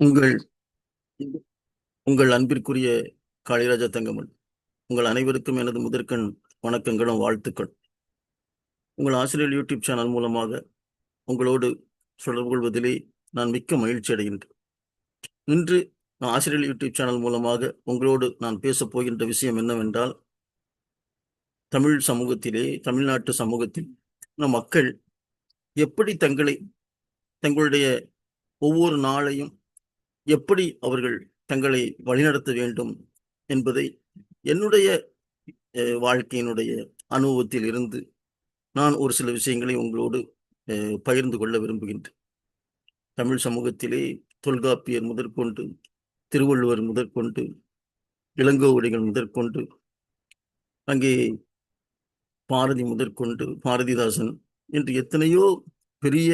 உங்கள் உங்கள் அன்பிற்குரிய காளிராஜா தங்கமன் உங்கள் அனைவருக்கும் எனது முதற்கண் வணக்கங்களும் வாழ்த்துக்கள். உங்கள் ஆசிரியர் யூடியூப் சேனல் மூலமாக உங்களோடு தொடர்பு கொள்வதிலே நான் மிக்க மகிழ்ச்சி அடைகின்றேன். இன்று நான் ஆசிரியர் யூடியூப் சேனல் மூலமாக உங்களோடு நான் பேசப் போகின்ற விஷயம் என்னவென்றால் தமிழ் சமூகத்திலே தமிழ்நாட்டு சமூகத்தில் நம் மக்கள் எப்படி தங்களை தங்களுடைய ஒவ்வொரு நாளையும் எப்படி அவர்கள் தங்களை வழிநடத்த வேண்டும் என்பதை என்னுடைய வாழ்க்கையினுடைய அனுபவத்தில் இருந்து நான் ஒரு சில விஷயங்களை உங்களோடு பகிர்ந்து கொள்ள விரும்புகின்றேன். தமிழ் சமூகத்திலே தொல்காப்பியர் முதற்கொண்டு திருவள்ளுவர் முதற்கொண்டு இளங்கோவடிகள் முதற்கொண்டு அங்கே பாரதி முதற்கொண்டு பாரதிதாசன் என்று எத்தனையோ பெரிய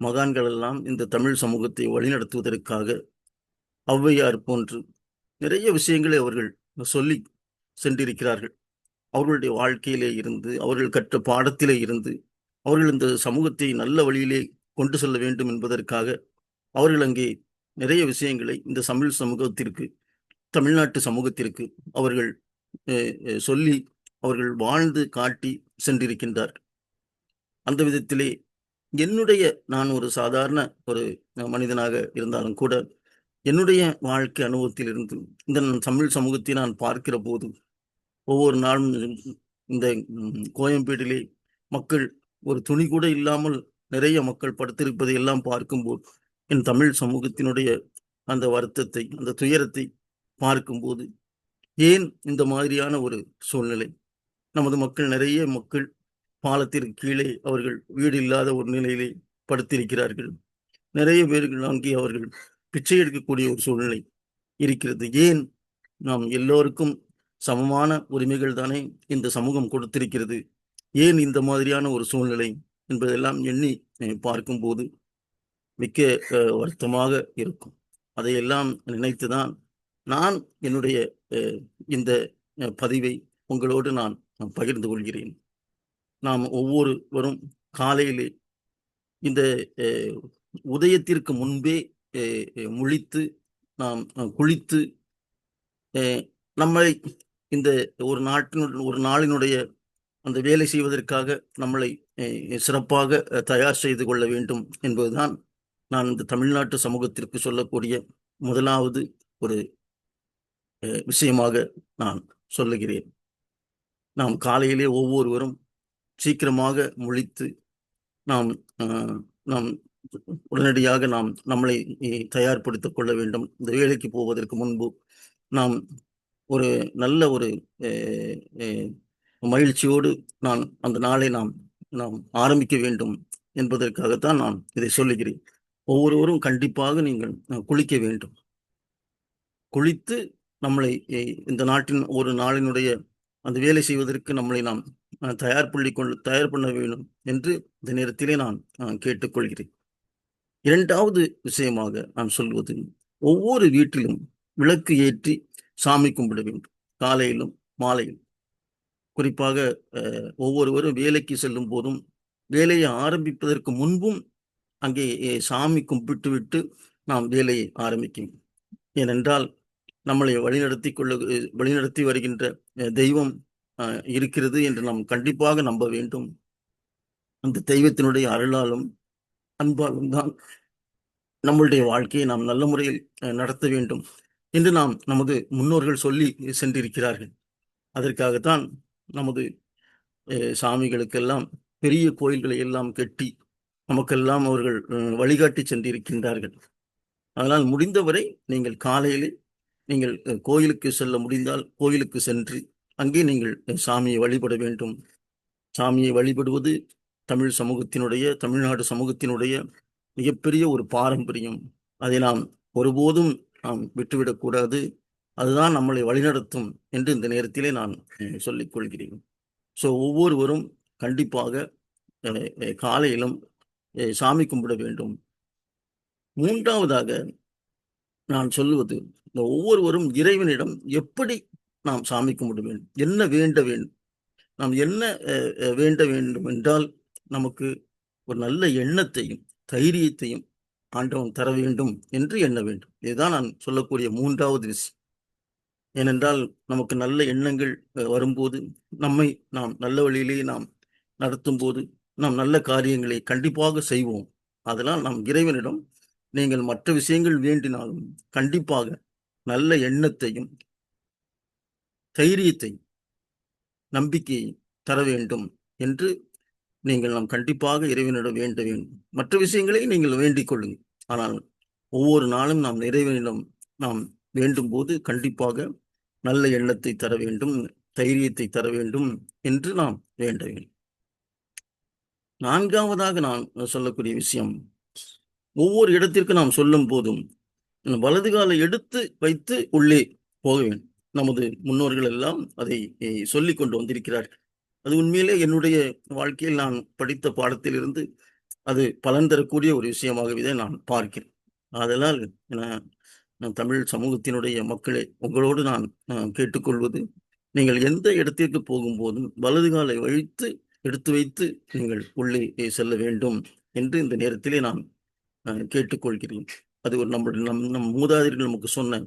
மகான்கள் எல்லாம் இந்த தமிழ் சமூகத்தை வழிநடத்துவதற்காக ஔவையார் போன்று நிறைய விஷயங்களை அவர்கள் சொல்லி சென்றிருக்கிறார்கள். அவர்களுடைய வாழ்க்கையிலே இருந்து அவர்கள் கற்ற பாடத்திலே இருந்து அவர்கள் இந்த சமூகத்தை நல்ல வழியிலே கொண்டு செல்ல வேண்டும் என்பதற்காக அவர்கள் அங்கே நிறைய விஷயங்களை இந்த தமிழ் சமூகத்திற்கு தமிழ்நாட்டு சமூகத்திற்கு அவர்கள் சொல்லி அவர்கள் வாழ்ந்து காட்டி சென்றிருக்கின்றார் அந்த விதத்திலே என்னுடைய நான் ஒரு சாதாரண ஒரு மனிதனாக இருந்தாலும் கூட என்னுடைய வாழ்க்கை அனுபவத்தில் இருந்து இந்த தமிழ் சமூகத்தை நான் பார்க்கிற போது ஒவ்வொரு நாளும் இந்த கோயம்பேட்டிலே மக்கள் ஒரு துணி கூட இல்லாமல் நிறைய மக்கள் படுத்திருப்பதை எல்லாம் பார்க்கும்போது என் தமிழ் சமூகத்தினுடைய அந்த வருத்தத்தை அந்த துயரத்தை பார்க்கும்போது ஏன் இந்த மாதிரியான ஒரு சூழ்நிலை? நமது மக்கள் நிறைய மக்கள் பாலத்திற்கு கீழே அவர்கள் வீடு இல்லாத ஒரு நிலையிலே படுத்திருக்கிறார்கள். நிறைய பேர்கள் அங்கே அவர்கள் பிச்சை எடுக்கக்கூடிய ஒரு சூழ்நிலை இருக்கிறது. ஏன்? நாம் எல்லோருக்கும் சமமான உரிமைகள் தானே இந்த சமூகம் கொடுத்திருக்கிறது. ஏன் இந்த மாதிரியான ஒரு சூழ்நிலை என்பதெல்லாம் எண்ணி பார்க்கும்போது மிக்க அஹ், வருத்தமாக இருக்கும். அதையெல்லாம் நினைத்துதான் நான் என்னுடைய அஹ், இந்த பதிவை உங்களோடு நான் பகிர்ந்து கொள்கிறேன். நாம் ஒவ்வொருவரும் காலையிலே இந்த உதயத்திற்கு முன்பே முழித்து நாம் குளித்து நம்மளை இந்த ஒரு நாட்டினுடைய ஒரு நாளினுடைய அந்த வேலை செய்வதற்காக நம்மளை சிறப்பாக தயார் செய்து கொள்ள வேண்டும் என்பதுதான் நான் இந்த தமிழ்நாட்டு சமூகத்திற்கு சொல்லக்கூடிய முதலாவது ஒரு விஷயமாக நான் சொல்லுகிறேன். நாம் காலையிலே ஒவ்வொருவரும் சீக்கிரமாக முழித்து நாம் நாம் உடனடியாக நாம் நம்மளை தயார்படுத்திக் கொள்ள வேண்டும். இந்த வேலைக்கு போவதற்கு முன்பு நாம் ஒரு நல்ல ஒரு அஹ், அஹ், மகிழ்ச்சியோடு நான் அந்த நாளை நாம் நாம் ஆரம்பிக்க வேண்டும் என்பதற்காகத்தான் நான் இதை சொல்லுகிறேன். ஒவ்வொருவரும் கண்டிப்பாக நீங்கள் குளிக்க வேண்டும். குளித்து நம்மளை இந்த நாட்டின் ஒரு நாளினுடைய அந்த வேலை செய்வதற்கு நம்மளை நாம் தயார் பண்ணி கொண்டு தயார் பண்ண வேண்டும் என்று இந்த நேரத்திலே நான் அஹ், கேட்டுக்கொள்கிறேன். இரண்டாவது விஷயமாக நான் சொல்வது ஒவ்வொரு வீட்டிலும் விளக்கு ஏற்றி சாமி கும்பிட வேண்டும். காலையிலும் மாலையிலும். குறிப்பாக ஒவ்வொருவரும் வேலைக்கு செல்லும் போதும் வேலையை ஆரம்பிப்பதற்கு முன்பும் அங்கே சாமி கும்பிட்டு விட்டு நாம் வேலையை ஆரம்பிக்கும் ஏனென்றால் நம்மளை வழிநடத்தி கொள்ள வழிநடத்தி வருகின்ற தெய்வம் இருக்கிறது என்று நாம் கண்டிப்பாக நம்ப வேண்டும். அந்த தெய்வத்தினுடைய அருளாலும் அன்பாலும் தான் நம்மளுடைய வாழ்க்கையை நாம் நல்ல முறையில் நடத்த வேண்டும் என்று நாம் நமது முன்னோர்கள் சொல்லி சென்றிருக்கிறார்கள். அதற்காகத்தான் நமது சாமிகளுக்கெல்லாம் பெரிய கோயில்களை எல்லாம் கட்டி நமக்கெல்லாம் அவர்கள் வழிகாட்டி சென்றிருக்கின்றார்கள். அதனால் முடிந்தவரை நீங்கள் காலையிலே நீங்கள் கோயிலுக்கு செல்ல முடிந்தால் கோயிலுக்கு சென்று அங்கே நீங்கள் சாமியை வழிபட வேண்டும். சாமியை வழிபடுவது தமிழ் சமூகத்தினுடைய தமிழ்நாடு சமூகத்தினுடைய மிகப்பெரிய ஒரு பாரம்பரியம். அதை நாம் ஒருபோதும் நாம் விட்டுவிடக்கூடாது அதுதான் நம்மளை வழிநடத்தும் என்று இந்த நேரத்திலே நான் அஹ், சொல்லிக் கொள்கிறேன். ஸோ ஒவ்வொருவரும் கண்டிப்பாக காலையிலும் சாமி கும்பிட வேண்டும். மூன்றாவதாக நான் சொல்லுவது இந்த ஒவ்வொருவரும் இறைவனிடம் எப்படி நாம் சாமி கும்பிட வேண்டும். என்ன வேண்ட வேண்டும்? நாம் என்ன வேண்ட வேண்டும் என்றால் நமக்கு ஒரு நல்ல எண்ணத்தையும் தைரியத்தையும் ஆண்டவன் தர வேண்டும் என்று எண்ண வேண்டும். இதுதான் நான் சொல்லக்கூடிய மூன்றாவது விஷயம். ஏனென்றால் நமக்கு நல்ல எண்ணங்கள் வரும்போது நம்மை நாம் நல்ல வழியிலேயே நாம் நடத்தும் போது நாம் நல்ல காரியங்களை கண்டிப்பாக செய்வோம். அதனால் நாம் இறைவனிடம் நீங்கள் மற்ற விஷயங்கள் வேண்டினாலும் கண்டிப்பாக நல்ல எண்ணத்தையும் தைரியத்தை நம்பிக்கையை தர வேண்டும் என்று நீங்கள் நாம் கண்டிப்பாக இறைவனிடம் வேண்ட வேண்டும். மற்ற விஷயங்களை நீங்கள் வேண்டிக் கொள்ளுங்கள். ஆனால் ஒவ்வொரு நாளும் நாம் இறைவனிடம் நாம் வேண்டும் போது கண்டிப்பாக நல்ல எண்ணத்தை தர வேண்டும் தைரியத்தை தர வேண்டும் என்று நாம் வேண்ட வேண்டும். நான்காவதாக நான் சொல்லக்கூடிய விஷயம் ஒவ்வொரு இடத்திற்கு நாம் சொல்லும் போதும் வலது காலை எடுத்து வைத்து உள்ளே போக வேண்டும். நமது முன்னோர்கள் எல்லாம் அதை சொல்லி கொண்டு வந்திருக்கிறார்கள். அது உண்மையிலே என்னுடைய வாழ்க்கையில் நான் படித்த பாடத்திலிருந்து அது பலன் தரக்கூடிய ஒரு விஷயமாகவே நான் பார்க்கிறேன். அதனால் நான் தமிழ் சமூகத்தினுடைய மக்களை உங்களோடு நான் கேட்டுக்கொள்வது நீங்கள் எந்த இடத்திற்கு போகும்போதும் வலது காலை வைத்து எடுத்து வைத்து நீங்கள் உள்ளே செல்ல வேண்டும் என்று இந்த நேரத்திலே நான் கேட்டுக்கொள்கிறேன். அது ஒரு நம்முடைய நம் நம் மூதாதையர்கள் நமக்கு சொன்ன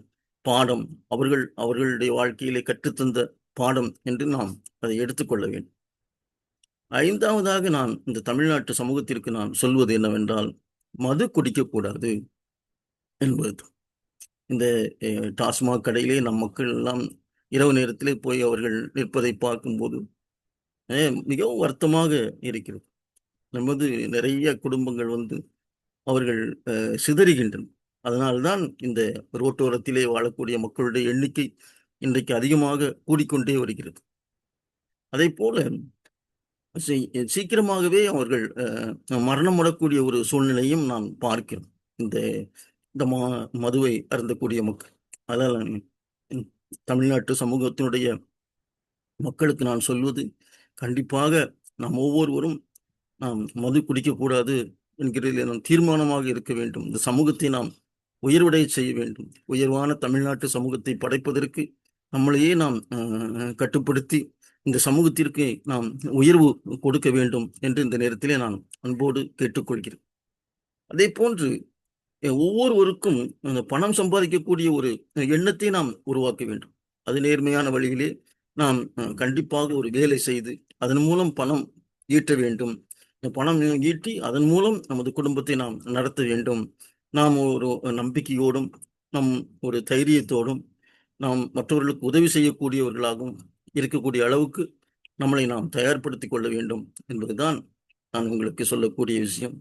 பாடம் அவர்கள் அவர்களுடைய வாழ்க்கையிலே கற்றுத்தந்த பாடம் என்று நாம் அதை எடுத்துக்கொள்ள வேண்டும். ஐந்தாவதாக நான் இந்த தமிழ்நாட்டு சமூகத்திற்கு நான் சொல்வது என்னவென்றால் மது குடிக்கக்கூடாது என்பது. இந்த டாஸ்மாக் கடையிலே நம் மக்கள் எல்லாம் இரவு நேரத்திலே போய் அவர்கள் நிற்பதை பார்க்கும்போது மிகவும் வருத்தமாக இருக்கிறது. நமது நிறைய குடும்பங்கள் வந்து அவர்கள் சிதறுகின்றன. அதனால்தான் இந்த ரோட்டோரத்திலே வாழக்கூடிய மக்களுடைய எண்ணிக்கை இன்றைக்கு அதிகமாக கூடிக்கொண்டே வருகிறது. அதே போல சீ- சீக்கிரமாகவே அவர்கள் அஹ், மரணம் அடக்கூடிய ஒரு சூழ்நிலையும் நாம் பார்க்கிறோம். இந்த இந்த மா மதுவை அருந்தக்கூடிய மக்கள். அதால் தமிழ்நாட்டு சமூகத்தினுடைய மக்களுக்கு நான் சொல்வது கண்டிப்பாக நாம் ஒவ்வொருவரும் நாம் மது குடிக்கக்கூடாது என்கிறதில் நாம் தீர்மானமாக இருக்க வேண்டும். இந்த சமூகத்தை நாம் உயர்வடைய செய்ய வேண்டும். உயர்வான தமிழ்நாட்டு சமூகத்தை படைப்பதற்கு நம்மளையே நாம் அஹ், கட்டுப்படுத்தி இந்த சமூகத்திற்கு நாம் உயர்வு கொடுக்க வேண்டும் என்று இந்த நேரத்திலே நான் அன்போடு கேட்டுக்கொள்கிறேன். அதே போன்று ஒவ்வொருவருக்கும் அந்த பணம் சம்பாதிக்கக்கூடிய ஒரு எண்ணத்தை நாம் உருவாக்க வேண்டும். அது நேர்மையான வழியிலே நாம் கண்டிப்பாக ஒரு வேலை செய்து அதன் மூலம் பணம் ஈட்ட வேண்டும். பணம் ஈட்டி அதன் மூலம் நமது குடும்பத்தை நாம் நடத்த வேண்டும். நாம் ஒரு நம்பிக்கையோடும் நம் ஒரு தைரியத்தோடும் நாம் மற்றவர்களுக்கு உதவி செய்யக்கூடியவர்களாகவும் இருக்கக்கூடிய அளவுக்கு நம்மளை நாம் தயார்படுத்திக் கொள்ள வேண்டும் என்பதுதான் நான் உங்களுக்கு சொல்லக்கூடிய விஷயம்.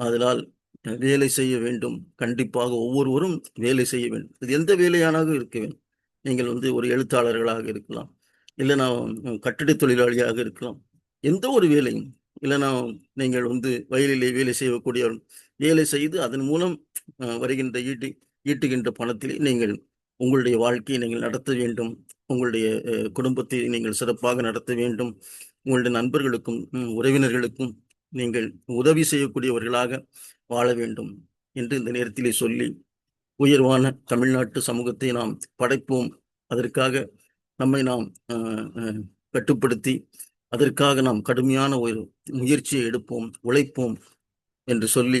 அதனால் வேலை செய்ய வேண்டும். கண்டிப்பாக ஒவ்வொருவரும் வேலை செய்ய வேண்டும். இது எந்த வேலையானாக இருக்க வேண்டும்? நீங்கள் வந்து ஒரு எழுத்தாளர்களாக இருக்கலாம். இல்லை நான் கட்டிட தொழிலாளியாக இருக்கலாம். எந்த ஒரு வேலையும் இல்லைனா நீங்கள் வந்து வயலிலே வேலை செய்யக்கூடிய வேலை செய்து அதன் மூலம் வருகின்ற ஈட்டி ஈட்டுகின்ற பணத்திலே நீங்கள் உங்களுடைய வாழ்க்கையை நீங்கள் நடத்த வேண்டும். உங்களுடைய குடும்பத்தை நீங்கள் சிறப்பாக நடத்த வேண்டும். உங்களுடைய நண்பர்களுக்கும் உறவினர்களுக்கும் நீங்கள் உதவி செய்யக்கூடியவர்களாக வாழ வேண்டும் என்று இந்த நேரத்திலே சொல்லி உயர்வான தமிழ்நாட்டு சமூகத்தை நாம் படைப்போம். அதற்காக நம்மை நாம் கட்டுப்படுத்தி அதற்காக நாம் கடுமையான ஒரு முயற்சியை எடுப்போம் உழைப்போம் என்று சொல்லி